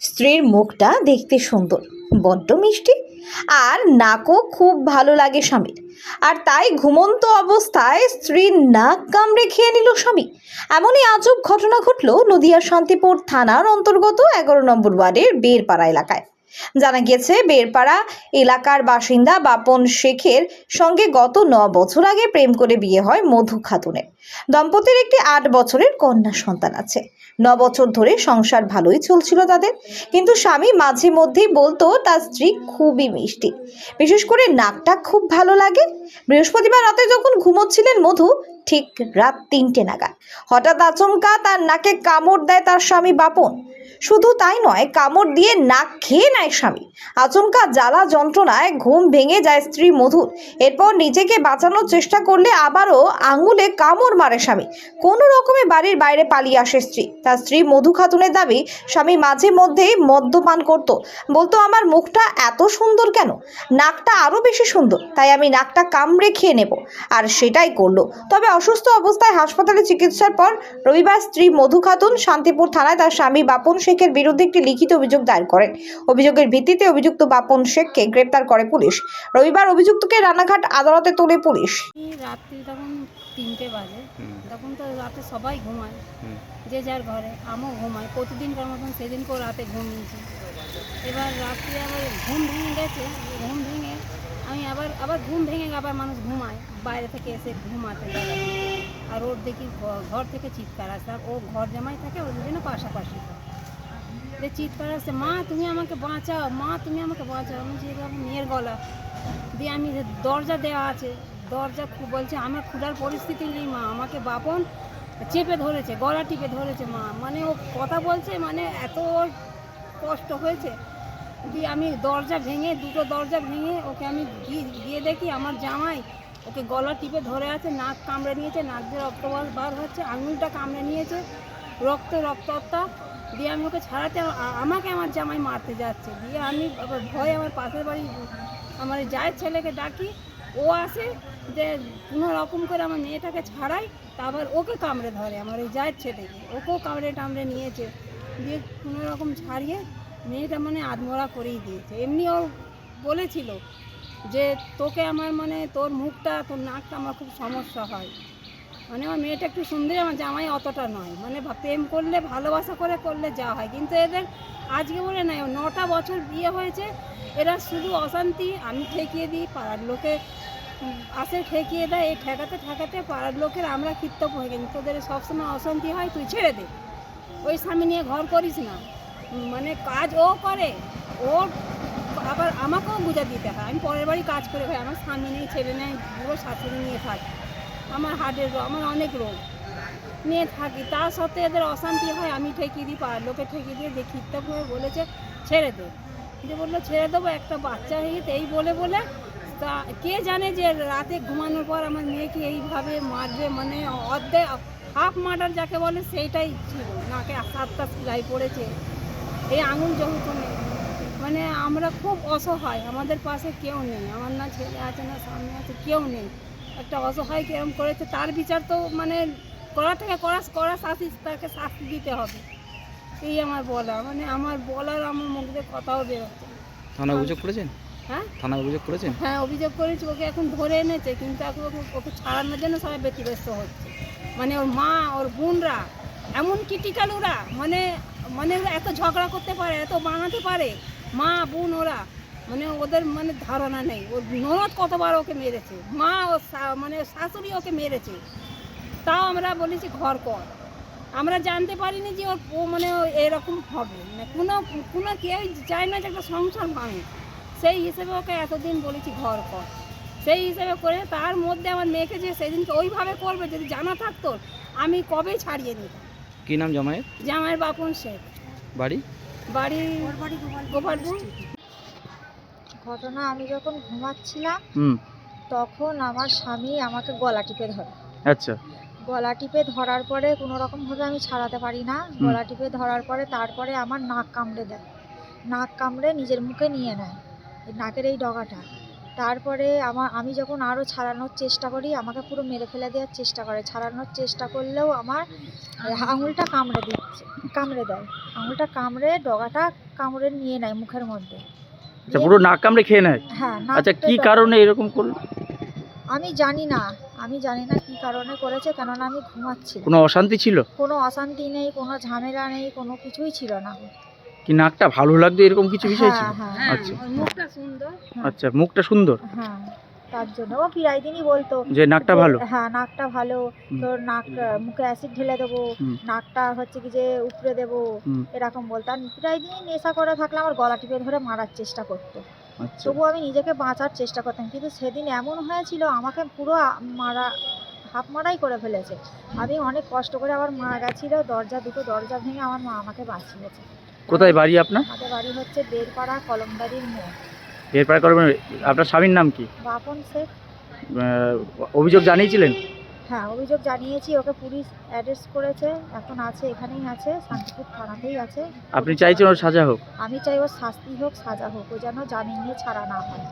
স্ত্রীর মুখটা দেখতে সুন্দর, বড্ড মিষ্টি আর নাকও খুব ভালো লাগে স্বামীর। আর তাই ঘুমন্ত অবস্থায় স্ত্রীর নাক কামড়ে খেয়ে নিল স্বামী। এমনই আজব ঘটনা ঘটল নদিয়া শান্তিপুর থানার অন্তর্গত এগারো নম্বর ওয়ার্ডের বেরপাড়া এলাকায়। জানা গেছে বেরপাড়া এলাকার বাসিন্দা বাপন শেখের সঙ্গে গত ন বছর আগে প্রেম করে বিয়ে হয় মধু খাতুনের। দম্পতির একটি আট বছরের কন্যা সন্তান আছে। ন বছর ধরে সংসার ভালোই চলছিল তাদের। কিন্তু স্বামী মাঝে মধ্যেই বলতো, তার স্ত্রী খুবই মিষ্টি। বিশেষ করে নাকটা খুব ভালো লাগে। বৃহস্পতিবার রাতে যখন ঘুমোচ্ছিলেন মধু, ঠিক রাত তিনটে নাগাদ। হঠাৎ আচমকা তার নাকে কামড় দেয় তার স্বামী বাপন। শুধু তাই নয়, কামড় দিয়ে নাক খেয়ে নেয় স্বামী। আচমকা জ্বালা যন্ত্রণায় ঘুম ভেঙে যায় স্ত্রী মধুর। এরপর নিজেকে বাঁচানোর চেষ্টা করলে আবারও আঙুলে কামড় মারে স্বামী। কোনো রকমে বাড়ির বাইরে পালিয়ে আসে স্ত্রী। তার স্ত্রী মধু খাতুনের দাবি স্বামী মাঝে মধ্যেই মদ্যপান করত। বলতো, আমার মুখটা এত সুন্দর কেন? নাকটা আরও বেশি সুন্দর, তাই আমি নাকটা কামড়ে খেয়ে নেব। আর সেটাই করল। তবে অসুস্থ অবস্থায় হাসপাতালে চিকিৎসার পর রবিবার স্ত্রী মধু খাতুন শান্তিপুর থানায় তার স্বামী বাপন শেখের বিরুদ্ধে একটি লিখিত অভিযোগ দায়ের করেন। অভিযোগের ভিত্তিতে অভিযুক্ত বাপন শেখকে গ্রেপ্তার করে পুলিশ। রবিবার অভিযুক্তকে রানাঘাট আদালতে তোলে পুলিশ। রাত্রি তখন তিনটে বাজে। হুম। তখন তো রাতে সবাই ঘুমায়। যে যার ঘরে আমিও ঘুমাই প্রতিদিনকার মতন সেদিনকেও রাতে ঘুমিয়েছি এবার রাত্রে আবার ঘুম ভেঙে গেছে। ঘুম ভেঙে আমি আবার আবার ঘুম ভেঙে আবার মানুষ ঘুমায়। বাইরে থেকে এসে ঘুমাতে আর ওর দেখি ঘর থেকে চিৎকার আসে। আর ও ঘর জামাই থাকে ওর জন্য পাশাপাশি থাকে। যে চিৎকার আসছে মা তুমি আমাকে বাঁচাও মা তুমি আমাকে বাঁচাও। আমি যে মেয়ের গলা। দিয়ে আমি যে দরজা দেওয়া আছে দরজা বলছে, আমার ক্ষুধার পরিস্থিতি নেই মা, আমাকে বাপন চেপে ধরেছে, গলা টিপে ধরেছে মা। মানে ও কথা বলছে মানে এত কষ্ট হয়েছে দিয়ে আমি দরজা ভেঙে, দুটো দরজা ভেঙে ওকে আমি গিয়ে- দেখি আমার জামাই ওকে গলা টিপে ধরে আছে, নাক কামড়ে নিয়েছে, নাক দিয়ে রক্ত বার- হচ্ছে, আঙুলটা কামড়ে নিয়েছে, রক্ত রক্ততা দিয়ে আমি ওকে ছাড়াতে আমাকে আমার জামাই মারতে যাচ্ছে। দিয়ে আমি ভয়ে আমার পাশের বাড়ি, আমার যায় ছেলেকে ডাকি ও আসে যে কোনো রকম করে আমার মেয়েটাকে ছাড়াই তারপর ওকে কামড়ে ধরে, আমার ওই যায় ছেলেকে ওকেও কামড়ে টামড়ে নিয়েছে। দিয়ে কোনো রকম ছাড়িয়ে মেয়েটা মানে আধমরা করেই দিয়েছে। এমনি ও বলেছিল যে তোকে আমার মানে তোর মুখটা, তোর নাকটা আমার খুব সমস্যা হয়। মানে আমার মেয়েটা একটু সুন্দরী, আমার জামাই অতটা নয়। মানে প্রেম করলে, ভালোবাসা করে করলে যা হয়। কিন্তু এদের আজকে বলে নাই, নটা বছর বিয়ে হয়েছে, এরা শুধু অশান্তি, আমি ঠেকিয়ে দিই, পাড়ার লোকে আসে ঠেকিয়ে দেয়, এই ঠেকাতে ঠেকাতে পাড়ার লোকের আমরা কীর্তব্য হয়ে গেছি। তোদের সবসময় অশান্তি হয়, তুই ছেড়ে দে। ওই স্বামী নিয়ে ঘর করিস না। মানে কাজ ও করে, ও আবার আমাকেও বুঝা দিতে হয়। আমি পরের বাড়ি কাজ করে খাই, আমার স্বামী নেই, ছেলে নেই, পুরো শাশুড়ি নিয়ে থাকি। আমার হার্টের রোগ, আমার অনেক রোগ। নিয়ে থাকি, তা সত্ত্বেও এদের অশান্তি হয়, আমি ঠেকিয়ে দিই পাড়ার লোকে ঠেকিয়ে দিয়ে কীর্তব হয়ে বলেছে, ছেড়ে দে। যে বলল, ছেড়ে দেবো, একটা বাচ্চা হয়ে এই বলে বলে, তা কে জানে যে রাতে ঘুমানোর পর আমার মেয়েকে এইভাবে মারবে মানে অর্ধেক হাফ মার্ডার যাকে বলে, সেইটাই ছিল। নাকে সাতটা সেলাই পড়েছে। এই আঙুল যেহেতু নেই। মানে আমরা খুব অসহায়, আমাদের পাশে কেউ নেই। আমার না ছেলে আছে, না সামনে আছে, কেউ নেই। একটা অসহায় কেরম করেছে তার বিচার তো মানে করা থেকে করা করা শাস্তি তাকে শাস্তি দিতে হবে। এই আমার বলা মানে আমার বলার আমার মুখ দিয়ে কথাও বেরোচ্ছে না। থানায় অভিযোগ করেছেন? হ্যাঁ? থানায় অভিযোগ করেছেন? হ্যাঁ অভিযোগ করেছি ওকে এখন ধরে এনেছে কিন্তু এখন ওকে ওকে ছাড়ানোর জন্য সবাই ব্যতিব্যস্ত হচ্ছে। মানে ওর মা ওর বোনরা এমন ক্রিটিক্যাল ওরা মানে মানে ওরা এত ঝগড়া করতে পারে এত বানাতে পারে মা বোন ওরা। মানে ওদের মানে ধারণা নেই। ওর ননদ কতবার ওকে মেরেছে মা ও মানে শাশুড়ি ওকে মেরেছে তাও আমরা বলেছি ঘর কর। আমরা জানতে পারিনি যে ওর ও মানে ও এরকম হবে। মানে কোনো কোনো কেউ চায় না যে একটা সংসার ভাঙে সেই হিসেবে ওকে এতদিন বলেছি ঘর কর। সেই হিসেবে করে তার মধ্যে আমার মেয়েকে যে সেদিনকে ওইভাবে করবে যদি জানা থাকতো আমি কবে ছাড়িয়ে নিতাম। কি নাম জামাইয়ের? জামাইয়ের বাপন শেখ। বাড়ি? বাড়ি গোপালপুর। ঘটনা আমি যখন ঘুমাচ্ছিলাম তখন আমার স্বামী আমাকে গলা টিপে ধরে। আচ্ছা। গলা টিপে ধরার পরে কোনো রকমভাবে আমি ছাড়াতে পারি না। গলা টিপে ধরার পরে তারপরে আমার নাক কামড়ে দেয়। নাক কামড়ে নিজের মুখে নিয়ে নেয় নাকের এই ডগাটা। তারপরে আমার আমি যখন আরও ছাড়ানোর চেষ্টা করি আমাকে পুরো মেরে ফেলে দেওয়ার চেষ্টা করে। ছাড়ানোর চেষ্টা করলেও আমার আঙুলটা কামড়ে দিচ্ছে কামড়ে দেয়। আঙুলটা কামড়ে ডগাটা কামড়ে নিয়ে নেয় মুখের মধ্যে। আচ্ছা পুরো নাক কামড়ে খেয়ে নেয়? হ্যাঁ আচ্ছা কি কারণে এরকম করল? আমি জানি না আমি জানি না কি কারণে করেছে কেননা আমি ঘুমাচ্ছি। কোনো অশান্তি ছিল? কোনো অশান্তি নেই কোনো ঝামেলা নেই কোনো কিছুই ছিল না। কি নাকটা ভালো লাগতো এরকম কিছু বিষয় ছিল? হ্যাঁ। হ্যাঁ হ্যাঁ আচ্ছা। মুখটা সুন্দর। আচ্ছা মুখটা সুন্দর? হ্যাঁ। তার জন্য। ও প্রায় দিনই বলতো যে নাকটা ভালো? হ্যাঁ নাকটা ভালো। তোর নাক মুখে অ্যাসিড ঢেলে দেবো নাকটা হচ্ছে কি যে উপড়ে দেবো এরকম বলতো। আর প্রায় দিনই নেশা করে থাকলে আমার গলা টিপে ধরে মারার চেষ্টা করতো। আচ্ছা। তবুও আমি নিজেকে বাঁচার চেষ্টা করতাম। কিন্তু সেদিন এমন হয়েছিল আমাকে পুরো মারা হাফ মারাই করে ফেলেছে। আমি অনেক কষ্ট করে আবার মা গেছিল দরজা দুটো দরজা ভেঙে আমার মা আমাকে বাঁচিয়েছে। কোথায় বাড়ি আপনার? আমাদের বাড়ি হচ্ছে বেরপাড়া কলমদারির মোড়। এরপরে করবেন আপনার স্বামীর নাম কি? বাপন শেখ। অভিযোগ জানিয়েছিলেন? হ্যাঁ অভিযোগ জানিয়েছি ওকে পুলিশ অ্যারেস্ট করেছে এখন আছে এখানেই আছে শান্তিপুর থানাতেই আছে। আপনি চাইছেন ওর সাজা হোক? আমি চাই ওর শাস্তি হোক সাজা হোক ও যেন জামিন নিয়ে ছাড়া না হয়।